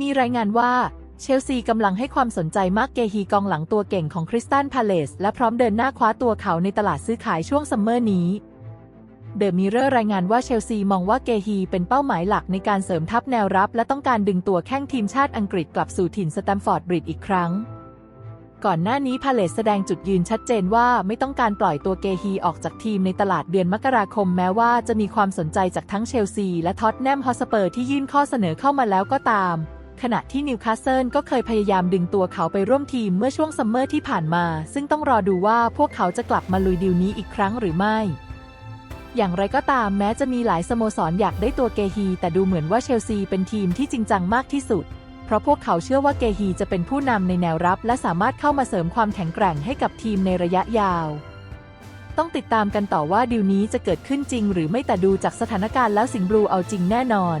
มีรายงานว่าเชลซีกำลังให้ความสนใจมากเกฮีกองหลังตัวเก่งของคริสตันพาเลสและพร้อมเดินหน้าคว้าตัวเขาในตลาดซื้อขายช่วงซัมเมอร์นี้ เดอะมิเรอร์รายงานว่าเชลซีมองว่าเกฮีเป็นเป้าหมายหลักในการเสริมทัพแนวรับ และต้องการดึงตัวแข้งทีมชาติอังกฤษกลับสู่ถิ่นสแตมฟอร์ดบริดอีกครั้ง ก่อนหน้านี้พาเลสแสดงจุดยืนชัดเจนว่าไม่ต้องการปล่อยตัวเกฮีออกจากทีมในตลาดเดือนมกราคมแม้ว่าจะมีความสนใจจากทั้งเชลซีและท็อตแนมฮอสเปอร์ที่ยื่นข้อเสนอเข้ามาแล้วก็ตาม ขณะที่นิวคาสเซิลก็เคยพยายามดึงตัวเขาไปร่วมทีมเมื่อช่วงซัมเมอร์ที่ผ่านมา ซึ่งต้องรอดูว่าพวกเขาจะกลับมาลุยดีลนี้อีกครั้งหรือไม่ อย่างไรก็ตามแม้จะมีหลายสโมสรอยากได้ตัวเกฮี แต่ดูเหมือนว่าเชลซีเป็นทีมที่จริงจังมากที่สุด เพราะพวกเขาเชื่อว่าเกฮีจะเป็นผู้นำในแนวรับ และสามารถเข้ามาเสริมความแข็งแกร่งให้กับทีมในระยะยาว ต้องติดตามกันต่อว่าดีลนี้จะเกิดขึ้นจริง หรือไม่แต่ดูจากสถานการณ์แล้วสิงบลูเอาจริงแน่นอน